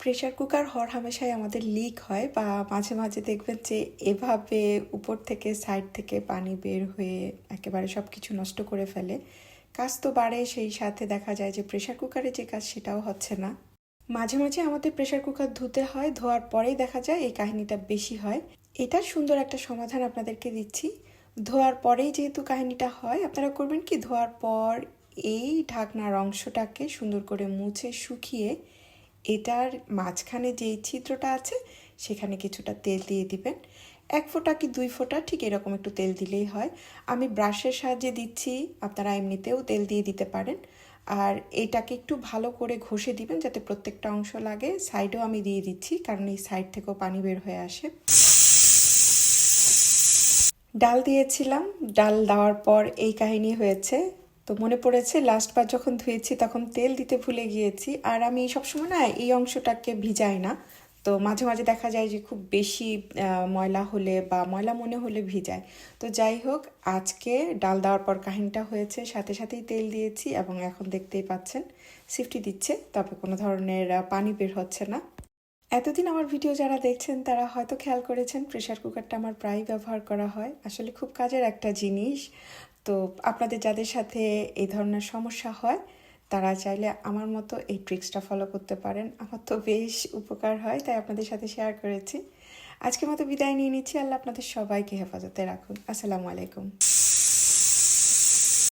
Pressure cooker হর হামেশাই আমাদের leak হয় বা মাঝে মাঝে দেখবেন যে এভাবে উপর থেকে সাইড থেকে পানি বের হয়ে একেবারে সব কিছু নষ্ট করে ফেলে। কাজ তো বাড়ে, সেই সাথে দেখা যায় যে প্রেশার কুকারে যে কাজ সেটাও হচ্ছে না। মাঝে মাঝে আমাদের প্রেশার কুকার ধুতে হয়, ধোয়ার পরেই দেখা যায় এই কাহিনীটা বেশি হয়। এটার সুন্দর একটা সমাধান আপনাদেরকে দিচ্ছি। ধোয়ার পরেই যেহেতু কাহিনীটা হয়, আপনারা করবেন কি? ধোয়ার পর এই ঢাকনার অংশটাকে সুন্দর করে মুছে শুকিয়ে এটার মাঝখানে যেই ছিদ্রটা আছে, সেখানে কিছুটা তেল দিয়ে দিবেন। এক ফোঁটা কি দুই ফোঁটা, ঠিক এরকম একটু তেল দিলেই হয়। আমি ব্রাশের সাহায্যে দিচ্ছি, আপনারা এমনিতেও তেল দিয়ে দিতে পারেন। আর এটাকে একটু ভালো করে ঘষে দিবেন, যাতে প্রত্যেকটা অংশ লাগে। সাইডেও আমি দিয়ে দিচ্ছি, কারণ এই সাইড থেকেও পানি বের হয়ে আসে। ডাল দিয়েছিলাম। ডাল দেওয়ার পর এই কাহিনী হয়েছে। তো মনে পড়েছে লাস্টবার যখন ধুয়েছি তখন তেল দিতে ভুলে গিয়েছি। আর আমি সবসময় না এই অংশটাকে ভিজাই না। তো মাঝে মাঝে দেখা যায় যে খুব বেশি ময়লা হলে বা ময়লা মনে হলে ভিজায় তো যাই হোক, আজকে ডাল দেওয়ার পর কাহিনীটা হয়েছে, সাথে সাথেই তেল দিয়েছি এবং এখন দেখতেই পাচ্ছেন সিফটি দিচ্ছে, তবে কোনো ধরনের পানি বের হচ্ছে না। এতদিন আমার ভিডিও যারা দেখছেন তারা হয়তো খেয়াল করেছেন প্রেশার কুকারটা আমার প্রায় ব্যবহার করা হয়। আসলে খুব কাজের একটা জিনিস। তো আপনাদের যাদের সাথে এই ধরনের সমস্যা হয়, তারা চাইলে আমার মতো এই ট্রিক্সটা ফলো করতে পারেন। আমার তো বেশ উপকার হয়, তাই আপনাদের সাথে শেয়ার করেছি। আজকের মতো বিদায় নিয়ে নিচ্ছি। আল্লাহ আপনাদের সবাইকে হেফাজতে রাখুন। আসসালামু আলাইকুম।